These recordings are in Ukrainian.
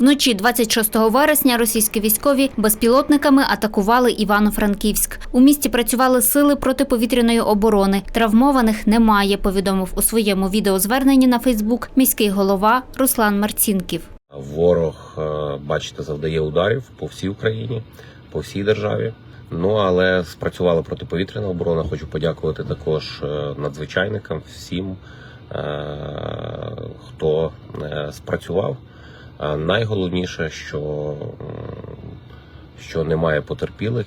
Вночі 26 вересня російські військові безпілотниками атакували Івано-Франківськ. У місті працювали сили протиповітряної оборони. Травмованих немає, повідомив у своєму відеозверненні на Фейсбук міський голова Руслан Марцінків. Ворог, е, бачите, завдає ударів по всій Україні, по всій державі. Ну але спрацювала протиповітряна оборона. Хочу подякувати також е, надзвичайникам, всім, е, хто спрацював. А Найголовніше, що, що немає потерпілих.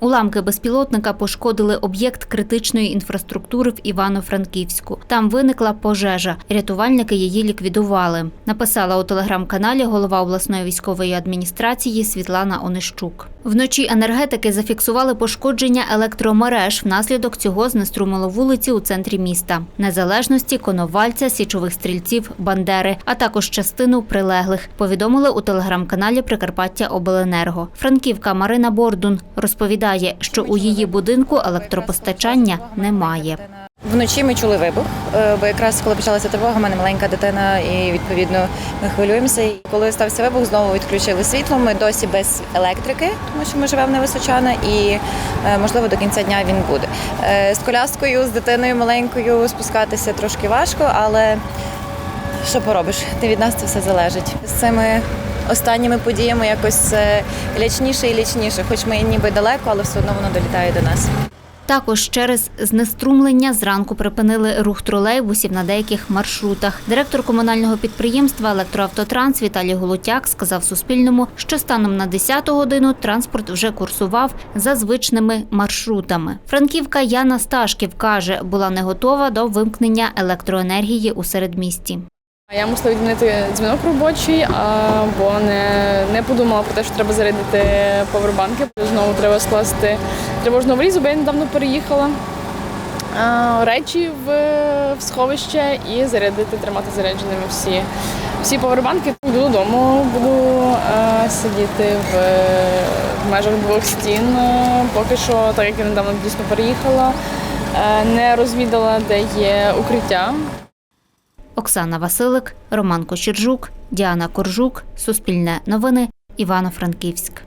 Уламки безпілотника пошкодили об'єкт критичної інфраструктури в Івано-Франківську. Там виникла пожежа. Рятувальники її ліквідували. Написала у телеграм-каналі голова обласної військової адміністрації Світлана Онищук. Вночі енергетики зафіксували пошкодження електромереж. Внаслідок цього знеструмило вулиці у центрі міста. Незалежності, Коновальця, січових стрільців, Бандери, а також частину прилеглих. Повідомили у телеграм-каналі Прикарпаття Обленерго. Франківка Марина Бордун розповідає, що у її будинку електропостачання немає. Вночі ми чули вибух, е, бо якраз коли почалася тривога, в мене маленька дитина, і відповідно ми хвилюємося. І коли стався вибух, знову відключили світло. Ми досі без електрики, тому що ми живемо на Височана, і е, можливо до кінця дня він буде. Е, З коляскою, з дитиною маленькою спускатися трошки важко, але що поробиш? Не від нас це все залежить. З цими останніми подіями якось це лячніше і лячніше, хоч ми ніби далеко, але все одно воно долітає до нас. Також через знеструмлення зранку припинили рух тролейбусів на деяких маршрутах. Директор комунального підприємства Електроавтотранс Віталій Голотяк сказав Суспільному, що станом на 10 годину транспорт вже курсував за звичними маршрутами. Франківка Яна Сташків каже, була не готова до вимкнення електроенергії у середмісті. Я мусила відмінити дзвінок робочий, бо не, не подумала про те, що треба зарядити повербанки. Знову треба скласти тривожну валізу, бо я недавно переїхала. Речі в, в сховище і зарядити, тримати зарядженими всі, всі повербанки. Буду додому, буду сидіти в, в межах двох стін. Поки що, так як я недавно дійсно переїхала, не розвідала, де є укриття. Оксана Василик, Роман Кочержук, Діана Коржук, Суспільне новини, Івано-Франківськ.